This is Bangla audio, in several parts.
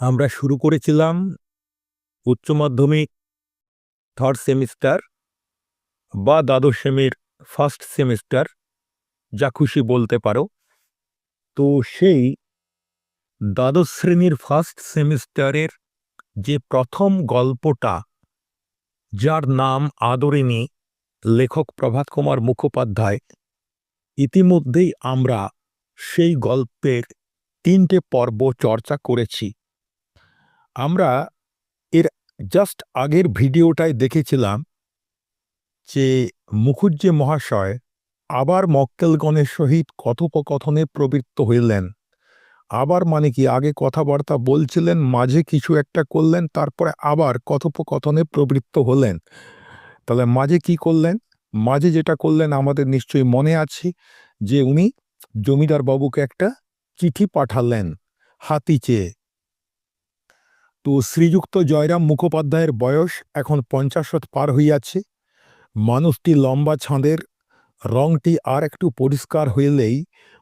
আমরা শুরু করেছিলাম উচ্চ মাধ্যমিক থার্ড সেমিস্টার বা দ্বাদশ সেমির ফার্স্ট সেমিস্টার যা খুশি বলতে পারো। তো সেই দ্বাদশ শ্রেণির ফার্স্ট সেমিস্টারের যে প্রথম গল্পটা, যার নাম আদরিণী, লেখক প্রভাত কুমার মুখোপাধ্যায়, ইতিমধ্যেই আমরা সেই গল্পের তিনটে পর্ব চর্চা করেছি। আমরা এর জাস্ট আগের ভিডিওটায় দেখেছিলাম যে মুখুজ্জে মহাশয় আবার মক্কেলগণের সহিত কথোপকথনে প্রবৃত্ত হইলেন। আবার মানে কি, আগে কথাবার্তা বলছিলেন, মাঝে কিছু একটা করলেন, তারপরে আবার কথোপকথনে প্রবৃত্ত হলেন। তাহলে মাঝে কি করলেন? মাঝে যেটা করলেন, আমাদের নিশ্চয়ই মনে আছে যে উনি জমিদার বাবুকে একটা চিঠি পাঠালেন হাতি চেয়ে তো শ্রীযুক্ত জয়রাম মুখোপাধ্যায়ের বয়স এখন পঞ্চাশত পার হইয়াছে। মানুষটি লম্বা ছাঁদের, রংটি আর একটু পরিষ্কার হইলেই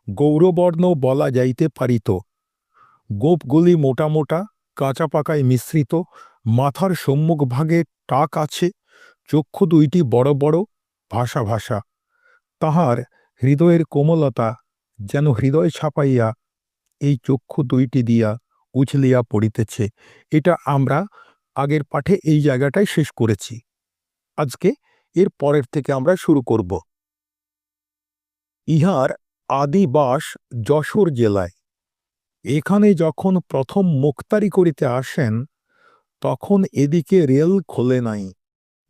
গৌরবর্ণ বলা যাইতে পারিত। গোপগুলি মোটা মোটা, কাঁচা পাকায় মিশ্রিত, মাথার সম্মুখভাগে টাক আছে, চক্ষু দুইটি বড় বড়, ভাষা ভাষা। তাহার হৃদয়ের কোমলতা যেন হৃদয় ছাপাইয়া এই চক্ষু দুইটি দিয়া উছলিয়া পড়িতেছে। এটা আমরা আগের পাঠে এই জায়গাটায় শেষ করেছি। আজকে এর পরের থেকে আমরা শুরু করব। ইহার আদিবাস যশোর জেলায়। এখানে যখন প্রথম মুক্তারি করিতে আসেন, তখন এদিকে রেল খোলে নাই।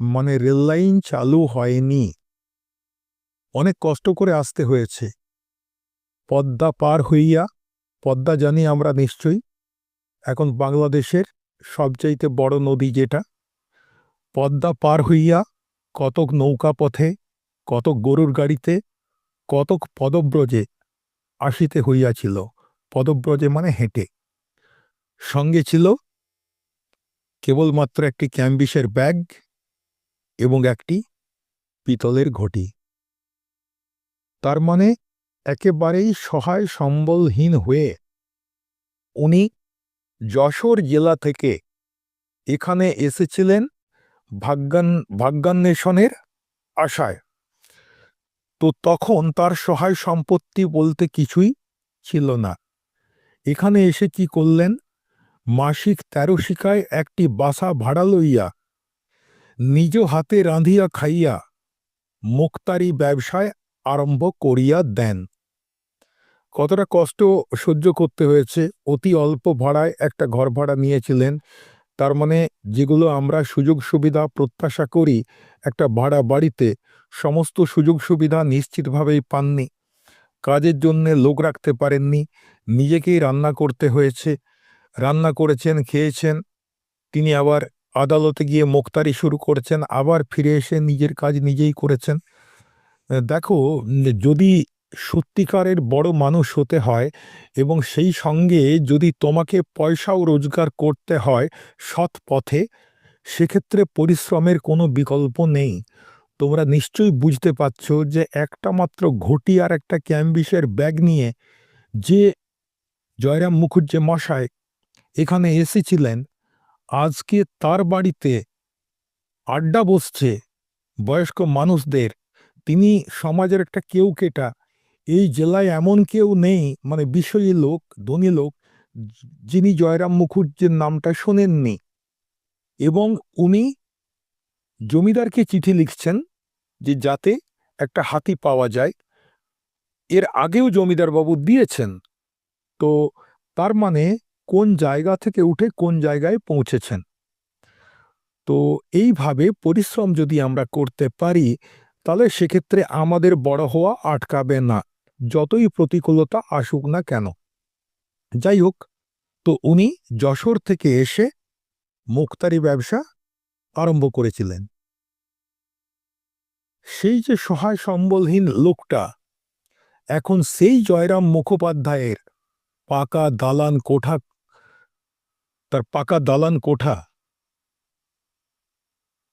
মানে রেল লাইন চালু হয়নি। অনেক কষ্ট করে আসতে হয়েছে। পদ্মা পার হইয়া, পদ্মা জানি আমরা নিশ্চয়ই এখন বাংলাদেশের সবচাইতে বড় নদী যেটা, পদ্মা পার হইয়া কতক নৌকা পথে, কতক গরুর গাড়িতে, কতক পদব্রজে আসিতে হইয়াছিল। পদব্রজে মানে হেঁটে। সঙ্গে ছিল কেবলমাত্র একটি ক্যাম্বিসের ব্যাগ এবং একটি পিতলের ঘটি। তার মানে একেবারেই সহায় সম্বলহীন হয়ে উনি যশোর জেলা থেকে এখানে এসেছিলেন ভাগ্যান, ভাগ্যান্বেষণের আশায়। তো তখন তার সহায় সম্পত্তি বলতে কিছুই ছিল না। এখানে এসে কি করলেন? মাসিক তেরো শিকায় একটি বাসা ভাড়া লইয়া, নিজ হাতে রাঁধিয়া খাইয়া মুক্তারি ব্যবসায় আরম্ভ করিয়া দেন। কতটা কষ্ট সহ্য করতে হয়েছে? অতি অল্প ভাড়ায় একটা ঘর ভাড়া নিয়েছিলেন। তার মানে যেগুলো আমরা সুযোগ সুবিধা প্রত্যাশা করি, একটা ভাড়া বাড়িতে সমস্ত সুযোগ সুবিধা নিশ্চিতভাবেই পাননি। কাজের জন্যে লোক রাখতে পারেননি। নিজেকেই রান্না করতে হয়েছে। রান্না করেছেন, খেয়েছেন। তিনি আবার আদালতে গিয়ে মোক্তারি শুরু করেছেন। আবার ফিরে এসে নিজের কাজ নিজেই করেছেন। দেখো, যদি সত্যিকারের বড় মানুষ হতে হয় এবং সেই সঙ্গে যদি তোমাকে পয়সাও রোজগার করতে হয় সৎ পথে, সেক্ষেত্রে পরিশ্রমের কোনো বিকল্প নেই। তোমরা নিশ্চয়ই বুঝতে পারছ যে একটা মাত্র ঘটি আর একটা ক্যাম্বিসের ব্যাগ নিয়ে যে জয়রাম মুখুজ্জে মশায় এখানে এসেছিলেন, আজকে তার বাড়িতে আড্ডা বসছে বয়স্ক মানুষদের, তিনি সমাজের একটা কেউ কেটা এই জেলায় এমন কেউ নেই মানে বিষয়ী লোক, ধনী লোক, যিনি জয়রাম মুখুজ্জের নামটা শোনেননি। এবং উনি জমিদারকে চিঠি লিখছেন যে যাতে একটা হাতি পাওয়া যায়। এর আগেও জমিদার বাবু দিয়েছেন। তো তার মানে কোন জায়গা থেকে উঠে কোন জায়গায় পৌঁছেছেন? তো এইভাবে পরিশ্রম যদি আমরা করতে পারি, তাহলে সেক্ষেত্রে আমাদের বড় হওয়া আটকাবে না। যতই প্রতিকূলতা আসুক না কেন। যাই হোক তো উনি যশোর থেকে এসে মুক্তারি ব্যবসা আরম্ভ করেছিলেন। সেই যে সহায় সম্বলহীন লোকটা, এখন সেই জয়রাম মুখোপাধ্যায়ের পাকা দালান কোঠা, তার পাকা দালান কোঠা,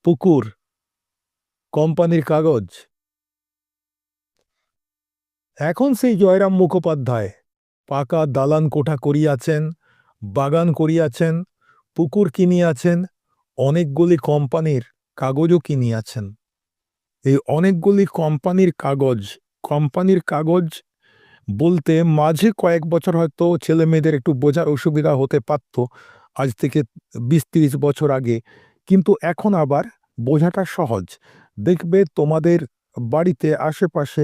পুকুর, কোম্পানির কাগজ এখন সেই জয়রাম মুখোপাধ্যায় পাকা দালান কোঠা করিয়াছেন, বাগান করিয়াছেন, পুকুর কিনিয়াছেন, অনেকগুলি কোম্পানির কাগজও কিনিয়াছেন। এই অনেকগুলি কোম্পানির কাগজ কোম্পানির কাগজ বলতে মাঝে কয়েক বছর হয়তো ছেলে মেয়েদের একটু বোঝার অসুবিধা হতে পারত, আজ থেকে বিশ তিরিশ বছর আগে। কিন্তু এখন আবার বোঝাটা সহজ। দেখবে তোমাদের বাড়িতে আশেপাশে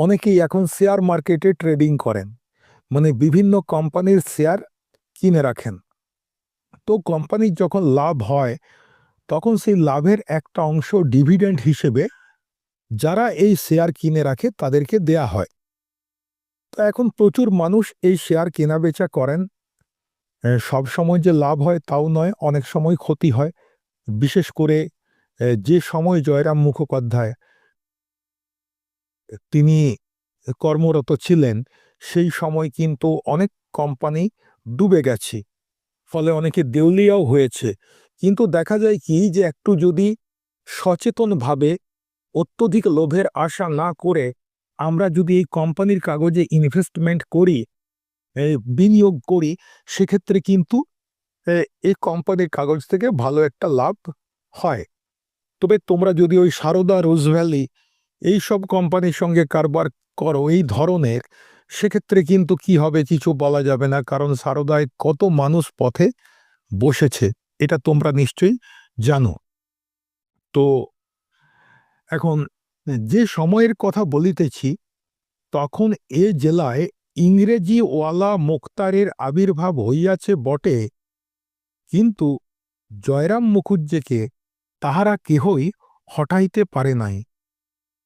অনেকেই এখন শেয়ার মার্কেটে ট্রেডিং করেন মানে বিভিন্ন কোম্পানির শেয়ার কিনে রাখেন। তো কোম্পানির যখন লাভ হয়, তখন সেই লাভের একটা অংশ ডিভিডেন্ড হিসেবে যারা এই শেয়ার কিনে রাখে, তাদেরকে দেয়া হয়। তো এখন প্রচুর মানুষ এই শেয়ার কেনা বেচা করেন সব সময় যে লাভ হয় তাও নয়, অনেক সময় ক্ষতি হয়। বিশেষ করে যে সময় জয়রাম মুখোপাধ্যায় তিনি কর্মরত ছিলেন, সেই সময় কিন্তু অনেক কোম্পানি ডুবে গেছে। ফলে অনেকে দেউলিয়াও হয়েছে। কিন্তু দেখা যায় কি যে একটু যদি সচেতনভাবে অত্যধিক লোভের আশা না করে আমরা যদি এই কোম্পানির কাগজে ইনভেস্টমেন্ট করি বিনিয়োগ করি, সেক্ষেত্রে কিন্তু এই কোম্পানির কাগজ থেকে ভালো একটা লাভ হয়। তবে তোমরা যদি ওই সারদা রোজ ভ্যালি এই সব কোম্পানির সঙ্গে কারবার করো, এই ধরনের, সেক্ষেত্রে কিন্তু কি হবে কিছু বলা যাবে না, কারণ সারদায় কত মানুষ পথে বসেছে, এটা তোমরা নিশ্চয়ই জানো। তো এখন যে সময়ের কথা বলিতেছি, তখন এ জেলায় ইংরেজি ওয়ালা মোক্তারের আবির্ভাব হইয়াছে বটে, কিন্তু জয়রাম মুখুজ্জেকে তাহারা কেহই হটাইতে পারে নাই।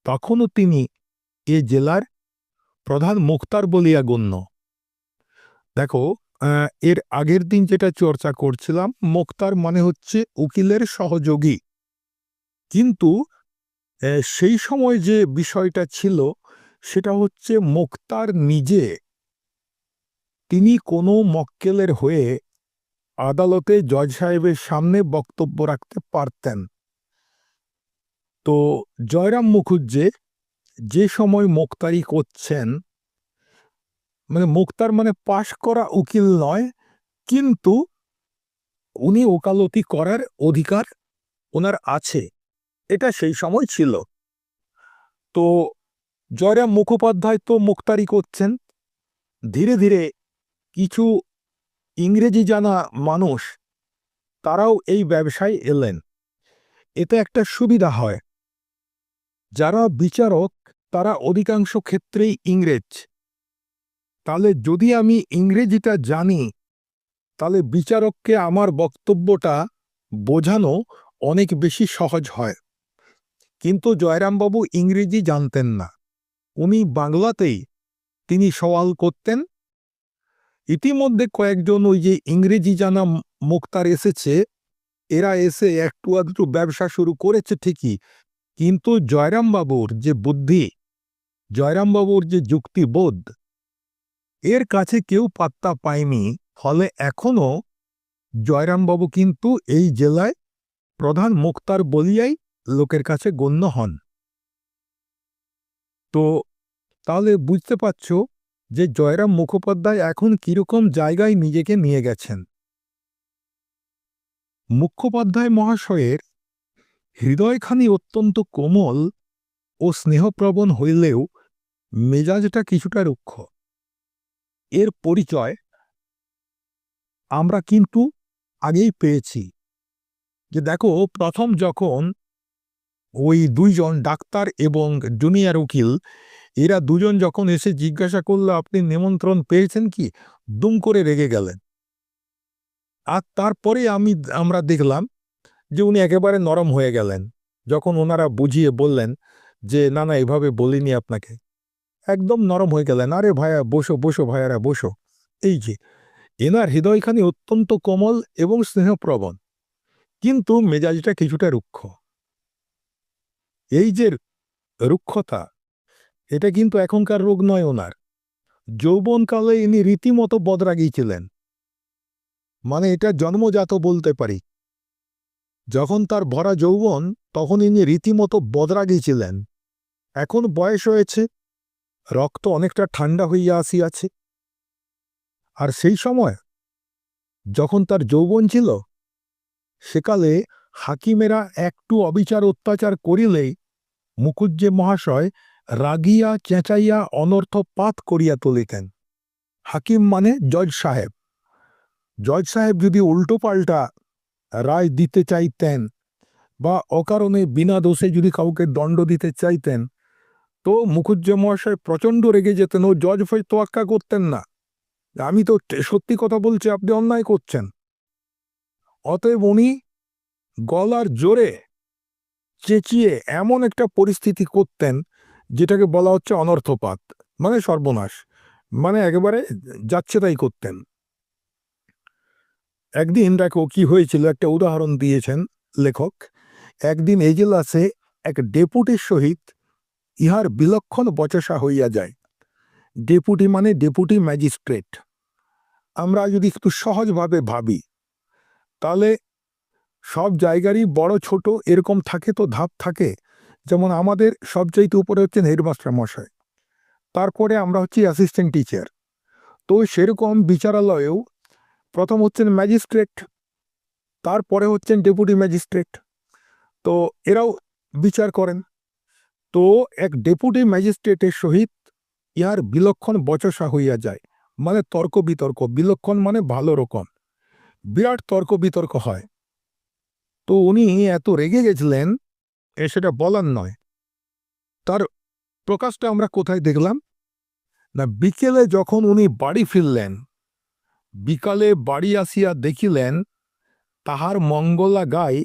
তখনও তিনি এ জেলার প্রধান মুক্তার বলিয়া গণ্য। দেখো এর আগের দিন যেটা চর্চা করছিলাম, মোক্তার মানে হচ্ছে উকিলের সহযোগী। কিন্তু সেই সময় যে বিষয়টা ছিল, সেটা হচ্ছে মোক্তার নিজে। তিনি কোনো মক্কেলের হয়ে আদালতে জজ সাহেবের সামনে বক্তব্য রাখতে পারতেন। তো জয়রাম মুখুজ্জে যে সময় মোক্তারি করছেন মানে মোক্তার মানে পাশ করা উকিল নয়, কিন্তু উনি ওকালতি করার অধিকার ওনার আছে, এটা সেই সময় ছিল। তো জয়রাম মুখোপাধ্যায় তো মুক্তারি করছেন, ধীরে ধীরে কিছু ইংরেজি জানা মানুষ, তারাও এই ব্যবসায় এলেন। এতে একটা সুবিধা হয়। যারা বিচারক, তারা অধিকাংশ ক্ষেত্রেই ইংরেজ। তাহলে যদি আমি ইংরেজিটা জানি, তাহলে বিচারককে আমার বক্তব্যটা বোঝানো অনেক বেশি সহজ হয়। কিন্তু জয়রামবাবু ইংরেজি জানতেন না। উনি বাংলাতেই তিনি সওয়াল করতেন। ইতিমধ্যে কয়েকজন ওই যে ইংরেজি জানা মুক্তার এসেছে। এরা এসে একটু আধটু ব্যবসা শুরু করেছে ঠিকই। কিন্তু জয়রামবাবুর যে বুদ্ধি, জয়রামবাবুর যে যুক্তিবোধ, এর কাছে কেউ পাত্তা পায়নি। ফলে এখনও জয়রামবাবু কিন্তু এই জেলায় প্রধান মুক্তার বলিয়াই লোকের কাছে গণ্য হন। তো তাহলে বুঝতে পারছ যে জয়রাম মুখোপাধ্যায় এখন কীরকম জায়গায় নিজেকে নিয়ে গেছেন। মুখোপাধ্যায় মহাশয়ের হৃদয়খানি অত্যন্ত কোমল ও স্নেহপ্রবণ হইলেও মেজাজটা কিছুটা রুক্ষ। এর পরিচয় আমরা কিন্তু আগেই পেয়েছি। যে দেখো, প্রথম যখন ওই দুইজন ডাক্তার এবং জুনিয়র উকিল, এরা দুজন যখন এসে জিজ্ঞাসা করল, আপনি নিমন্ত্রণ পেয়েছেন কি? দুম করে রেগে গেলেন। আর তারপরে আমি, আমরা দেখলাম যে উনি একেবারে নরম হয়ে গেলেন। যখন ওনারা বুঝিয়ে বললেন যে, না না, এভাবে বলিনি আপনাকে। একদম নরম হয়ে গেলেন। আরে ভাইয়া, বসো বসো ভাইয়ারা, বসো। এই যে, এনার হৃদয়খানি অত্যন্ত কোমল এবং স্নেহপ্রবণ। কিন্তু মেজাজটা কিছুটা রুক্ষ। এই যে রুক্ষতা, এটা কিন্তু এখনকার রোগ নয় ওনার। যৌবনকালে ইনি রীতিমতো বদরাগী ছিলেন। মানে এটা জন্মজাত বলতে পারি। যখন তার ভরা যৌবন, তখন ইনি রীতিমতো বদরাগী ছিলেন। এখন বয়স হয়েছে, রক্ত অনেকটা ঠান্ডা হইয়া আসিয়াছে। আর সেই সময়, যখন তার যৌবন ছিল, সেকালে হাকিমেরা একটু অবিচার অত্যাচার করিলেই মুকুজ্জে মহাশয় রাগিয়া চেঁচাইয়া অনর্থ পাত করিয়া তুলিতেন। হাকিম মানে জজ সাহেব। জজ সাহেব যদি উল্টো পাল্টা রায় দিতে চাইতেন বা অকারণে বিনা দোষে যদি কাউকে দণ্ড দিতে চাইতেন, তো মুখুজ্জে মহাশয় প্রচণ্ড রেগে যেতেন ও জজ ফজ তোয়াক্কা করতেন না। আমি তো, সত্যি কথা বলছি, আপনি অন্যায় করছেন। অতএব উনি গলার জোরে চেঁচিয়ে এমন একটা পরিস্থিতি করতেন, যেটাকে বলা হচ্ছে অনর্থপাত মানে সর্বনাশ মানে একেবারে যাচ্ছে তাই করতেন। একদিন দেখো কি হয়েছিল, একটা উদাহরণ দিয়েছেন লেখক। একদিন এজেলাসে এক ডেপুটির সহিত ইহার বিলক্ষণ বচসা হইয়া যায়। ডেপুটি মানে ডেপুটি ম্যাজিস্ট্রেট। আমরা যদি একটু সহজভাবে ভাবি, তাহলে সব জায়গারই বড় ছোট এরকম থাকে তো ধাপ থাকে। যেমন আমাদের সবচাইতে উপরে হচ্ছেন হেডমাস্টার মশাই। তারপরে আমরা হচ্ছি অ্যাসিস্ট্যান্ট টিচার। তো সেরকম বিচারালয়েও প্রথম হচ্ছেন ম্যাজিস্ট্রেট, তারপরে হচ্ছেন ডেপুটি ম্যাজিস্ট্রেট। তো এরাও বিচার করেন। তো এক ডেপুটি ম্যাজিস্ট্রেটের সহিত ইহার বিলক্ষণ বচসা হইয়া যায়। মানে তর্ক বিতর্ক, বিলক্ষণ মানে ভালো রকম। বিরাট তর্ক বিতর্ক হয়। তো উনি এত রেগে গেছিলেন, এ সেটা বলার নয়। তার প্রকাশটা আমরা কোথায় দেখলাম? না, বিকেলে যখন উনি বাড়ি ফিরলেন বিকালে বাড়ি আসিয়া দেখিলেন, তাহার মঙ্গলা গায়ে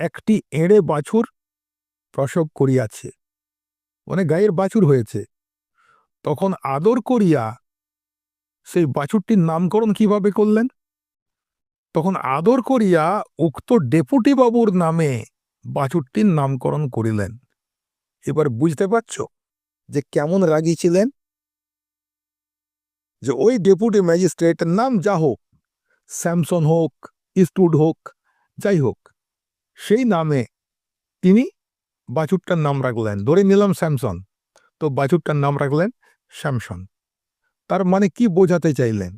একটি এঁড়ে বাছুর প্রসব করিয়াছে। মানে গায়ের বাছুর হয়েছে। তখন আদর করিয়া সেই বাছুরটির নামকরণ কীভাবে করলেন? তখন আদর করিয়া উক্ত ডেপুটি বাবুর নামে বাছুরটির নামকরণ করিলেন। এবার বুঝতে পারছ যে কেমন রাগী ছিলেন? যে ওই ডেপুটি ম্যাজিস্ট্রেটের নাম যা হোক, স্যামসন হোক ইস্টুড হোক, যাই হোক, সেই নামে তিনি বাছুরটার নাম রাখলেন। ধরে নিলাম স্যামসন। তো বাছুরটার নাম রাখলেন স্যামসন। তার মানে কি বোঝাতে চাইলেন?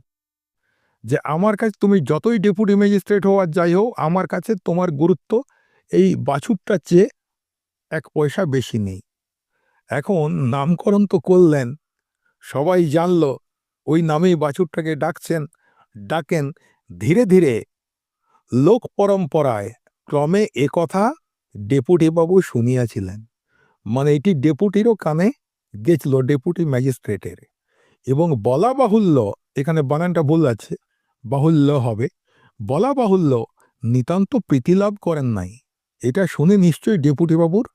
যে আমার কাছে তুমি যতই ডেপুটি ম্যাজিস্ট্রেট হওয়ার যাই হোক, আমার কাছে তোমার গুরুত্ব এই বাছুরটার চেয়ে এক পয়সা বেশি নেই। এখন নামকরণ তো করলেন, সবাই জানল ওই নামেই বাছুরটাকে ডাকছেন, ডাকেন ধীরে ধীরে। লোক পরম্পরায় ক্রমে এ কথা ডেপুটি বাবু শুনিয়াছিলেন। মানে এটি ডেপুটিরও কানে গেছিল, ডেপুটি ম্যাজিস্ট্রেটের। এবং বলা বাহুল্য এখানে বানানটা ভুল আছে, বাহুল্য হবে। বলা বাহুল্য নিতান্ত প্রীতিলাভ করেন নাই। এটা শুনে নিশ্চয়ই ডেপুটি বাবুর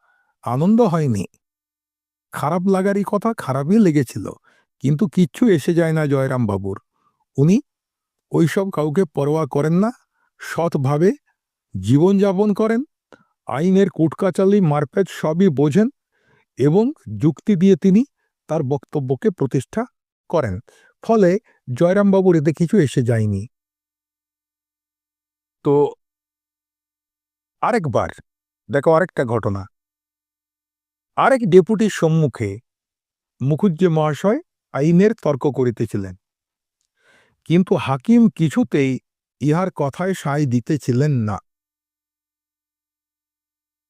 আনন্দ হয়নি। খারাপ লাগারই কথা খারাপই লেগেছিল। কিন্তু কিচ্ছু এসে যায় না জয়রাম বাবুর। উনি ওইসব কাউকে পরোয়া করেন না, সৎভাবে জীবনযাপন করেন, আইনের কুটকাচালি মারপ্যাচ সবই বোঝেন এবং যুক্তি দিয়ে তিনি তার বক্তব্যকে প্রতিষ্ঠা করেন। ফলে জয়রামবাবুর এতে কিছু এসে যায়নি। তো আরেকবার, দেখো আরেকটা ঘটনা। আরেক ডেপুটির সম্মুখে মুখুজ্জে মহাশয় আইনের তর্ক করিতেছিলেন। কিন্তু হাকিম কিছুতেই ইহার কথায় সায় দিতেছিলেন না।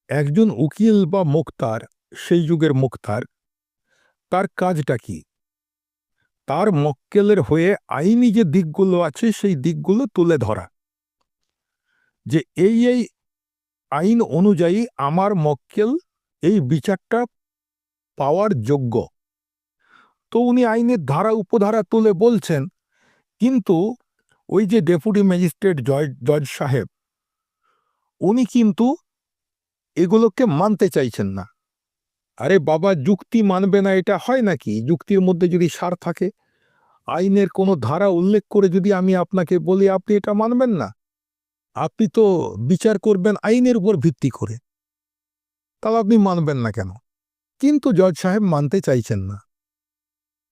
একজন উকিল বা মুক্তার, সেই যুগের মুক্তার, তার কাজটা কি? তার মক্কেলের হয়ে আইনি যে দিকগুলো আছে, সেই দিকগুলো তুলে ধরা। যে এই এই আইন অনুযায়ী আমার মক্কেল এই বিচারটা পাওয়ার যোগ্য। তো উনি আইনের ধারা, উপধারা তুলে বলছেন, কিন্তু ওই যে ডেপুটি ম্যাজিস্ট্রেট জজ জজ সাহেব, উনি কিন্তু এগুলোকে মানতে চাইছেন না। আরে বাবা, যুক্তি মানবে না, এটা হয় নাকি? যুক্তির মধ্যে যদি সার থাকে, আইনের কোনো ধারা উল্লেখ করে যদি আমি আপনাকে বলি, আপনি এটা মানবেন না? আপনি তো বিচার করবেন আইনের উপর ভিত্তি করে। তাহলে আপনি মানবেন না কেন? কিন্তু জজ সাহেব মানতে চাইছেন না।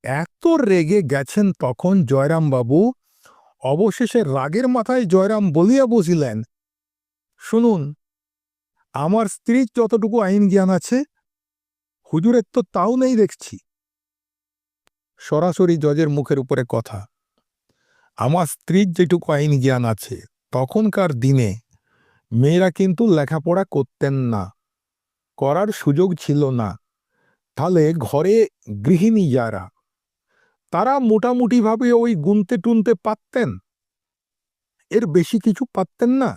এত রেগে গেছেন তখন জয়রাম বাবু অবশেষে রাগের মাথায় জয়রাম বলিয়া বসিলেন, শুনুন, আমার স্ত্রীর যতটুকু আইন জ্ঞান আছে, হুজুরের তো তাও নেই দেখছি। সরাসরি জজের মুখের উপরে কথা, আমার স্ত্রীর যেটুকু আইন জ্ঞান আছে, তখনকার দিনে মেয়েরা কিন্তু লেখাপড়া করতেন না, করার সুযোগ ছিল না। তাহলে ঘরে গৃহিণী যারা তারা মোটামুটিভাবে ওই গুনতে টুনতে পারতেন। এর বেশি কিছু পারতেন না।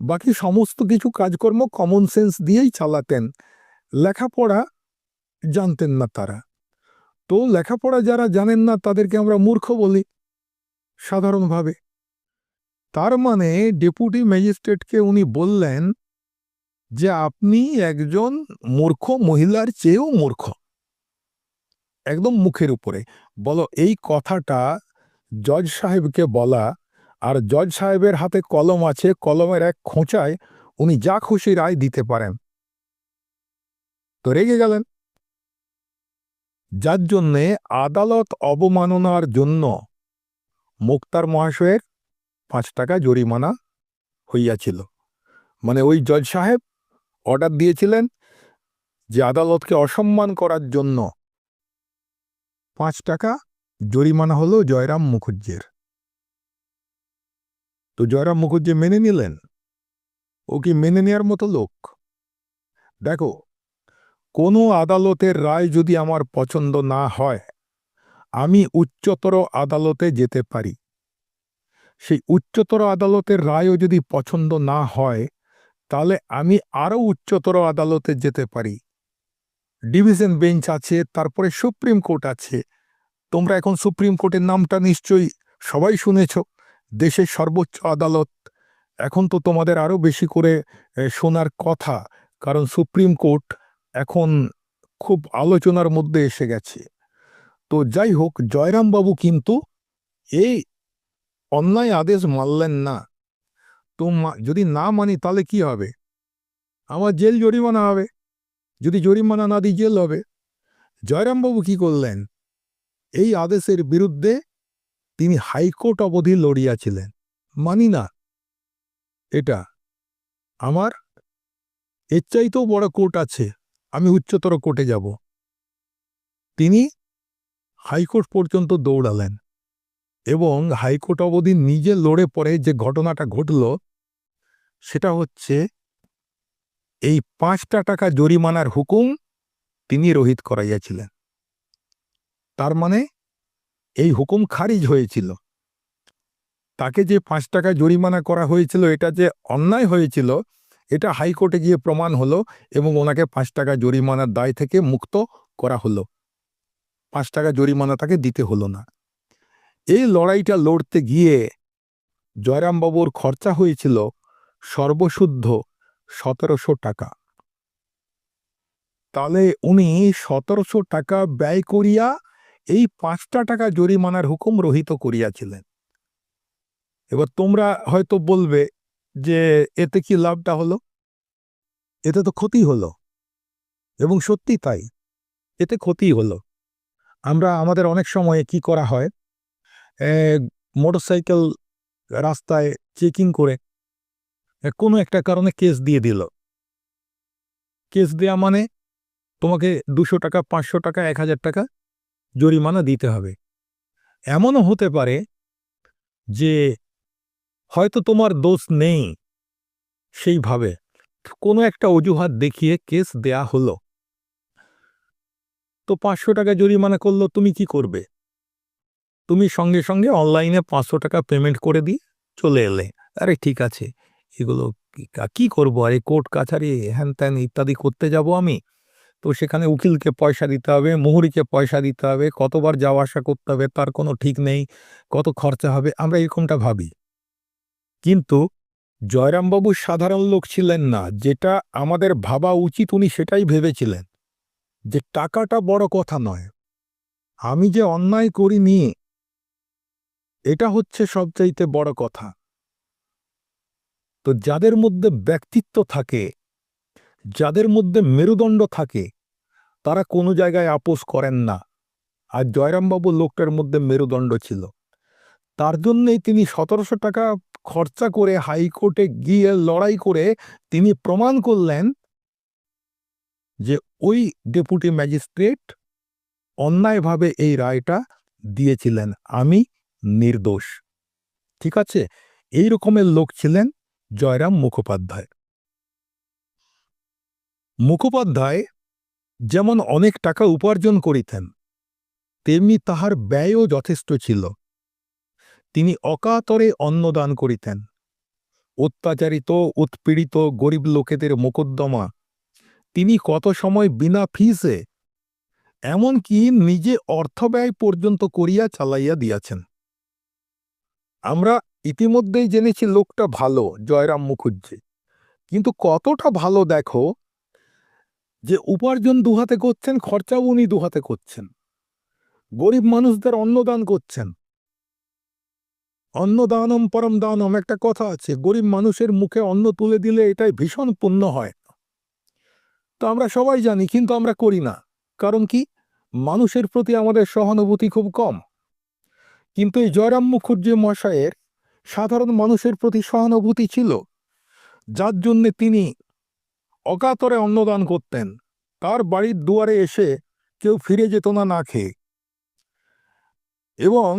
বাকি সমস্ত কিছু কাজকর্ম কমন সেন্স দিয়েই চালাতেন। লেখাপড়া জানতেন না তারা। তো লেখাপড়া যারা জানেন না, তাদেরকে আমরা মূর্খ বলি, সাধারণভাবে। তার মানে ডেপুটি ম্যাজিস্ট্রেটকে উনি বললেন যে, আপনি একজন মূর্খ মহিলার চেয়েও মূর্খ। একদম মুখের উপরে। বলো, এই কথাটা জজ সাহেবকে বলা আর জজ সাহেবের হাতে কলম আছে, কলমের এক খোঁচায় উনি যা খুশি রায় দিতে পারেন। তো রেগে গেলেন। যার জন্যে আদালত অবমাননার জন্য মুক্তার মহাশয়ের পাঁচ টাকা জরিমানা হইয়াছিল। মানে ওই জজ সাহেব অর্ডার দিয়েছিলেন যে আদালতকে অসম্মান করার জন্য পাঁচ টাকা, জরিমানা হলো জয়রাম মুখুজ্জের। তো জয়রাম মুখুজ্জে মেনে নিলেন? ও কি মেনে নেয়ার মতো লোক? দেখো, কোনো আদালতের রায় যদি আমার পছন্দ না হয়, আমি উচ্চতর আদালতে যেতে পারি। সেই উচ্চতর আদালতের রায়ও যদি পছন্দ না হয়, তাহলে আমি আরও উচ্চতর আদালতে যেতে পারি। ডিভিশন বেঞ্চ আছে, তারপরে সুপ্রিম কোর্ট আছে। তোমরা এখন সুপ্রিম কোর্টের নামটা নিশ্চয়ই সবাই শুনেছ, দেশের সর্বোচ্চ আদালত। এখন তো তোমাদের আরও বেশি করে শোনার কথা, কারণ সুপ্রিম কোর্ট এখন খুব আলোচনার মধ্যে এসে গেছে। তো যাই হোক, জয়রামবাবু কিন্তু এই অন্যায় আদেশ মানলেন না। তো যদি না মানি তাহলে কি হবে? আমার জেল জরিমানা হবে। যদি জরিমানা না দিই জেল হবে, জয়রামবাবু কি করলেন? এই আদেশের বিরুদ্ধে তিনি হাইকোর্ট অবধি লড়িয়াছিলেন। মানি না। এটা আমার এর চাইতেও বড় কোর্ট আছে, আমি উচ্চতর কোর্টে যাব। তিনি হাইকোর্ট পর্যন্ত দৌড়ালেন এবং হাইকোর্ট অবধি নিজে লড়ে পড়ে যে ঘটনাটা ঘটল, সেটা হচ্ছে এই পাঁচটা টাকা জরিমানার হুকুম তিনি রোহিত করাইয়াছিলেন। তার মানে এই হুকুম খারিজ হয়েছিল। তাকে যে পাঁচ টাকা জরিমানা করা হয়েছিল, এটা যে অন্যায় হয়েছিল, এটা হাইকোর্টে গিয়ে প্রমাণ হলো এবং ওনাকে পাঁচ টাকা জরিমানার দায় থেকে মুক্ত করা হলো। পাঁচ টাকা জরিমানা তাকে দিতে হলো না। এই লড়াইটা লড়তে গিয়ে জয়রামবাবুর খরচা হয়েছিল সর্বশুদ্ধ সতেরোশো টাকা। তাহলে উনি সতেরোশো টাকা ব্যয় করিয়া এই পাঁচটা টাকা জরিমানার হুকুম রহিত করিয়াছিলেন। এবার তোমরা হয়তো বলবে যে এতে কি লাভটা হলো? এতে তো ক্ষতি হলো। এবং সত্যি তাই, এতে ক্ষতি হলো। আমরা আমাদের অনেক সময় কি করা হয়? মোটরসাইকেল রাস্তায় চেকিং করে কোনো একটা কারণে কেস দিয়ে দিল। কেস দেয়া মানে তোমাকে দুশো টাকা, পাঁচশো টাকা, এক হাজার টাকা জরিমানা দিতে হবে। এমনও হতে পারে যে হয়তো তোমার দোষ নেই সেইভাবে। কোনো একটা অজুহাত দেখিয়ে কেস দেয়া হলো। তো পাঁচশো টাকা জরিমানা করল, তুমি কি করবে? তুমি সঙ্গে সঙ্গে অনলাইনে পাঁচশো টাকা পেমেন্ট করে দিয়ে চলে এলে। আরে ঠিক আছে। এগুলো কি- করব? আরে কোর্ট, কাছারি, হ্যান ত্যান ইত্যাদি করতে যাব আমি। তো সেখানে উকিলকে পয়সা দিতে হবে, মুহুরিকে পয়সা দিতে হবে, কতবার যাওয়া আসা করতে হবে, তার কোনো ঠিক নেই, কত খরচা হবে, আমরা এরকমটা ভাবি। কিন্তু জয়রামবাবু সাধারণ লোক ছিলেন না, যেটা আমাদের ভাবা উচিত উনি সেটাই ভেবেছিলেন, যে টাকাটা বড় কথা নয়। আমি যে অন্যায় করিনি, এটা হচ্ছে সবচাইতে বড় কথা। তো যাদের মধ্যে ব্যক্তিত্ব থাকে, যাদের মধ্যে মেরুদণ্ড থাকে, তারা কোনো জায়গায় আপোষ করেন না। আর জয়রামবাবু লোকটার মধ্যে মেরুদণ্ড ছিল। তার জন্যেই তিনি সতেরোশো টাকা খরচা করে হাইকোর্টে গিয়ে লড়াই করে তিনি প্রমাণ করলেন যে ওই ডেপুটি ম্যাজিস্ট্রেট অন্যায়ভাবে এই রায়টা দিয়েছিলেন। আমি নির্দোষ। ঠিক আছে? এই রকমের লোক ছিলেন জয়রাম মুখোপাধ্যায়। মুখোপাধ্যায় যেমন অনেক টাকা উপার্জন করিতেন, তেমনি তাহার ব্যয়ও যথেষ্ট ছিল। তিনি অকাতরে অন্নদান করিতেন। অত্যাচারিত, উৎপীড়িত, গরিব লোকেদের মোকদ্দমা তিনি কত সময় বিনা ফিসে এমনকি নিজে অর্থব্যয় পর্যন্ত করিয়া চালাইয়া দিয়াছেন। আমরা ইতিমধ্যেই জেনেছি লোকটা ভালো, জয়রাম মুখুজ্জি। কিন্তু কতটা ভালো দেখো যে উপার্জন দুহাতে করছেন, খরচাও উনি দুহাতে করছেন। গরিব মানুষদের অন্নদান করছেন। অন্নদানম পরম দানম, একটা কথা আছে, গরিব মানুষের মুখে অন্ন তুলে দিলে এটাই ভীষণ পুণ্য হয়। তো আমরা সবাই জানি, কিন্তু আমরা করি না। কারণ কি? মানুষের প্রতি আমাদের সহানুভূতি খুব কম। কিন্তু এই জয়রাম মুখুজ্জি মশায়ের সাধারণ মানুষের প্রতি সহানুভূতি ছিল, যার জন্যে তিনি অকাতরে অন্নদান করতেন। তার বাড়ির দুয়ারে এসে কেউ ফিরে যেত না না খেয়ে। এবং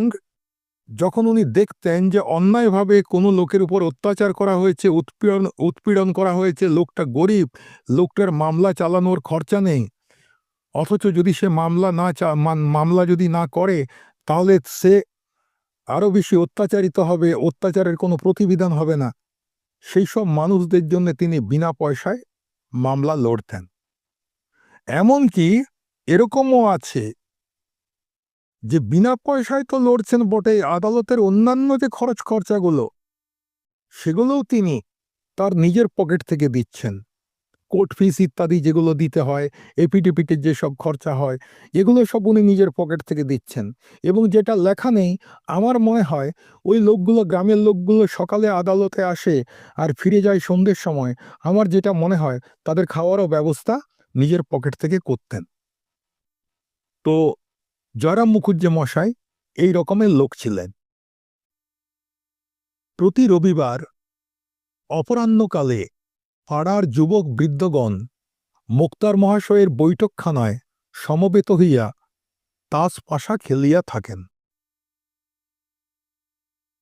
যখন উনি দেখতেন যে অন্যায়ভাবে কোনো লোকের উপর অত্যাচার করা হয়েছে, উৎপীড়ন উৎপীড়ন করা হয়েছে, লোকটা গরিব, লোকটার মামলা চালানোর খরচা নেই, অথচ যদি সে মামলা না চা মামলা যদি না করে, তাহলে সে আরও বেশি অত্যাচারিত হবে, অত্যাচারের কোনো প্রতিবিধান হবে না। সেই সব মানুষদের জন্য তিনি বিনা পয়সায় মামলা লড়তেন। এমনকি এরকমও আছে যে বিনা পয়সায় তো লড়ছেন বটে আদালতের অন্যান্য যে খরচ খরচাগুলো সেগুলোও তিনি তার নিজের পকেট থেকে দিচ্ছেন। কোর্ট ফিস ইত্যাদি যেগুলো দিতে হয় এপিটিপিটির যেসব খরচা হয়, এগুলো সব উনি নিজের পকেট থেকে দিচ্ছেন। এবং যেটা লেখা নেই, আমার মনে হয় ওই লোকগুলো, গ্রামের লোকগুলো সকালে আদালতে আসে আর ফিরে যায় সন্ধ্যের সময়, আমার যেটা মনে হয় তাদের খাওয়ারও ব্যবস্থা নিজের পকেট থেকে করতেন। তো জয়রাম মুখুজ্জে মশাই এই রকমের লোক ছিলেন। প্রতি রবিবার অপরাহ্নকালে পাড়ার যুবক বৃদ্ধগণ, মুক্তার মহাশয়ের বৈঠকখানায় সমবেত হইয়া তাস পাশা খেলিয়া থাকেন।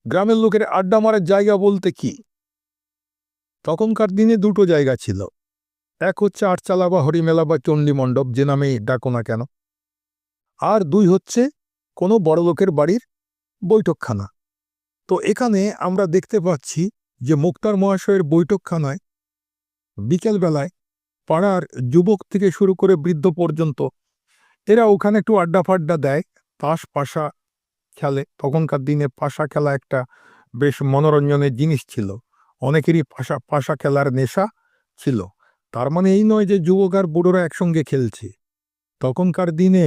গ্রামের লোকের আড্ডা মারার জায়গা বলতে কি? তখনকার দিনে দুটো জায়গা ছিল। এক হচ্ছে আটচালা বা হরিমেলা বা চণ্ডী মণ্ডপ, যে নামেই ডাকো না কেন। আর দুই হচ্ছে কোনো বড় লোকের বাড়ির বৈঠকখানা। তো এখানে আমরা দেখতে পাচ্ছি যে মুক্তার মহাশয়ের বৈঠকখানায় বিকেলবেলায় পাড়ার যুবক থেকে শুরু করে বৃদ্ধ পর্যন্ত এরা ওখানে একটু আড্ডা ফাড্ডা দেয়, তাস, পাশা খেলে। তখনকার দিনে পাশা খেলা একটা বেশ মনোরঞ্জনের জিনিস ছিল। অনেকেরই পাশা পাশা খেলার নেশা ছিল। তার মানে এই নয় যে যুবক আর বুড়োরা একসঙ্গে খেলছে। তখনকার দিনে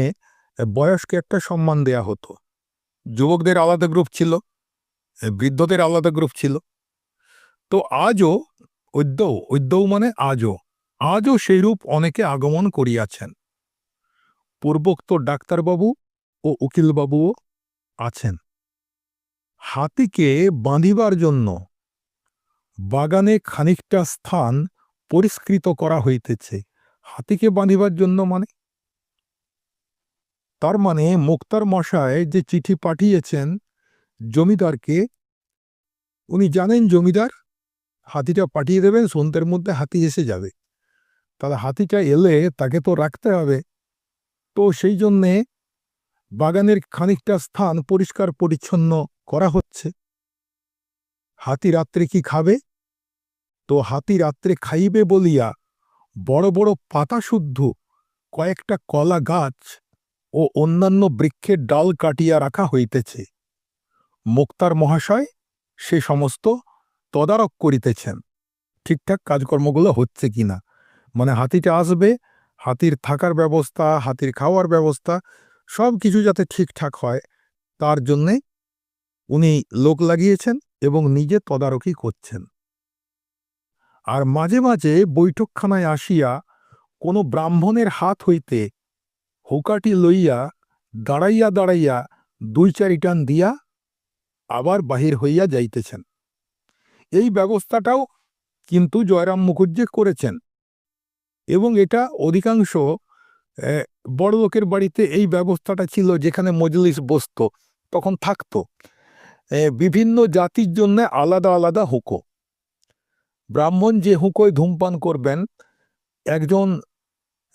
বয়সকে একটা সম্মান দেয়া হতো। যুবকদের আলাদা গ্রুপ ছিল, বৃদ্ধদের আলাদা গ্রুপ ছিল। তো আজও ঐদ্যও ঐদ্যও মানে আজও। আজও সেইরূপ অনেকে আগমন করিয়াছেন। পূর্বোক্ত ডাক্তারবাবু ও উকিলবাবুও আছেন। হাতিকে বাঁধিবার জন্য বাগানে খানিকটা স্থান পরিষ্কৃত করা হইতেছে। হাতিকে বাঁধিবার জন্য মানে? তার মানে মুক্তার মশায় যে চিঠি পাঠিয়েছেন জমিদারকে, উনি জানেন জমিদার? হাতিটা পাঠিয়ে দেবেন, সন্ধ্যের মধ্যে হাতি এসে যাবে। তাহলে হাতিটা এলে তাকে তো রাখতে হবে। তো সেই জন্যে বাগানের খানিকটা স্থান পরিষ্কার পরিচ্ছন্ন করা হচ্ছে। হাতি রাত্রে কি খাবে? তো হাতি রাত্রে খাইবে বলিয়া বড় বড় পাতা শুদ্ধ, কয়েকটা কলা গাছ ও অন্যান্য বৃক্ষের ডাল কাটিয়া রাখা হইতেছে। মুক্তার মহাশয় সে সমস্ত তদারক করিতেছেন। ঠিকঠাক কাজকর্মগুলো হচ্ছে কি না? মানে হাতিটা আসবে, হাতির থাকার ব্যবস্থা, হাতির খাওয়ার ব্যবস্থা, সব কিছু যাতে ঠিকঠাক হয়, তার জন্যে উনি লোক লাগিয়েছেন এবং নিজে তদারকি করছেন। আর মাঝে মাঝে বৈঠকখানায় আসিয়া কোনো ব্রাহ্মণের হাত হইতে হুকাটি লইয়া দাঁড়াইয়া দাঁড়াইয়া দুই চারি টান দিয়া আবার বাহির হইয়া যাইতেছেন। এই ব্যবস্থাটাও কিন্তু জয়রাম মুখুজ্জে করেছেন। এবং এটা অধিকাংশ বড় লোকের বাড়িতে এই ব্যবস্থাটা ছিল যেখানে মজলিস বসত, তখন থাকতো। বিভিন্ন জাতির জন্য আলাদা আলাদা হুকো। ব্রাহ্মণ যে হুকোয় ধূমপান করবেন, একজন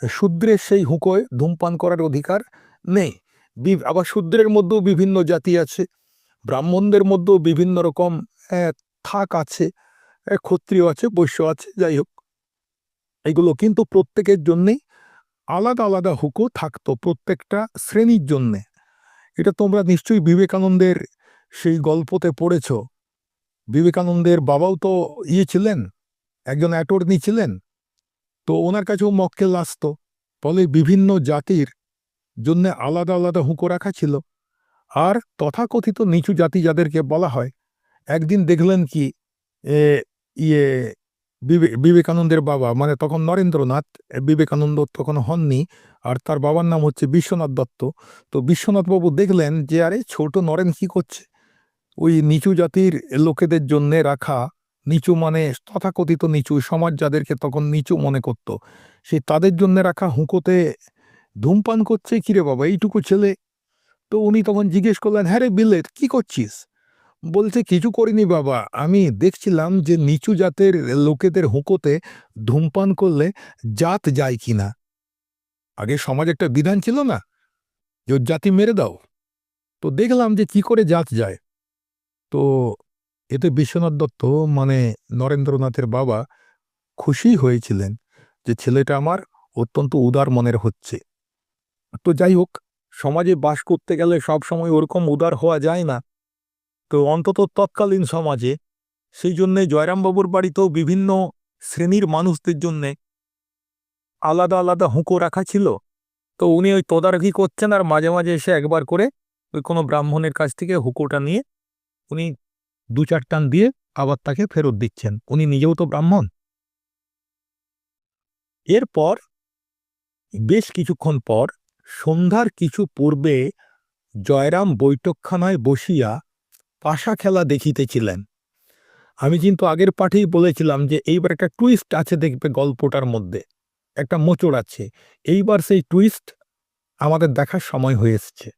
শূদ্রের সেই হুকোয় ধূমপান করার অধিকার নেই। আবার শূদ্রের মধ্যেও বিভিন্ন জাতি আছে, ব্রাহ্মণদের মধ্যেও বিভিন্ন রকম থাক আছে ক্ষত্রিয় আছে, বৈশ্য আছে, যাই হোক। এগুলো কিন্তু প্রত্যেকের জন্যেই আলাদা আলাদা হুকো থাকতো প্রত্যেকটা শ্রেণির জন্যে। এটা তোমরা নিশ্চয়ই বিবেকানন্দের সেই গল্পতে পড়েছ। বিবেকানন্দের বাবাও তো ইয়ে ছিলেন, একজন অ্যাটর্নি ছিলেন, তো ওনার কাছেও মক্কেল আসত। ফলে বিভিন্ন জাতির জন্য আলাদা আলাদা হুঁকো রাখা ছিল। আর তথাকথিত নিচু জাতি যাদেরকে বলা হয় একদিন দেখলেন কি ইয়ে বিবেকানন্দের বাবা মানে তখন নরেন্দ্রনাথ, বিবেকানন্দ তখন হননি, আর তার বাবার নাম হচ্ছে বিশ্বনাথ দত্ত। তো বিশ্বনাথ বাবু দেখলেন যে, আরে, ছোট নরেন কি করছে? ওই নিচু জাতির লোকেদের জন্য রাখা, নিচু মানে তথাকথিত নিচু, সমাজ যাদেরকে তখন নিচু মনে করত সেই তাদের জন্য রাখা হুঁকোতে ধূমপান করছে কিরে বাবা, এইটুকু ছেলে? তো উনি তখন জিজ্ঞেস করলেন হ্যাঁ রে বিলেত, কি করছিস? বলছে, কিছু করিনি বাবা। আমি দেখছিলাম যে নিচু জাতের লোকেদের হুঁকোতে ধূমপান করলে জাত যায় কিনা। আগে সমাজ একটা বিধান ছিল না, যে জাতি মেরে দাও। তো দেখলাম যে কি করে জাত যায়। তো এতে বিশ্বনাথ দত্ত মানে নরেন্দ্রনাথের বাবা, খুশি হয়েছিলেন যে ছেলেটা আমার অত্যন্ত উদার মনের হচ্ছে। তো যাই হোক, সমাজে বাস করতে গেলে সব সময় ওরকম উদার হওয়া যায় না। তো অন্তত তৎকালীন সমাজে সেই জন্যে জয়রামবাবুর বাড়িতেও বিভিন্ন শ্রেণির মানুষদের জন্যে আলাদা আলাদা হুঁকো রাখা ছিল। তো উনি ওই তদারকি করছেন আর মাঝে মাঝে এসে একবার করে ওই কোনো ব্রাহ্মণের কাছ থেকে হুঁকোটা নিয়ে উনি দু চার টান দিয়ে আবার তাকে ফেরত দিচ্ছেন। উনি নিজেও তো ব্রাহ্মণ। এরপর বেশ কিছুক্ষণ পর সন্ধ্যার কিছু পূর্বে জয়রাম বৈঠকখানায় বসিয়া পাশা খেলা দেখিতেছিলেন। আমি কিন্তু আগের পাঠেই বলেছিলাম যে, এইবার একটা টুইস্ট আছে দেখবে গল্পটার মধ্যে, একটা মোচড় আছে। এইবার সেই টুইস্ট আমাদের দেখার সময় হয়ে এসছে।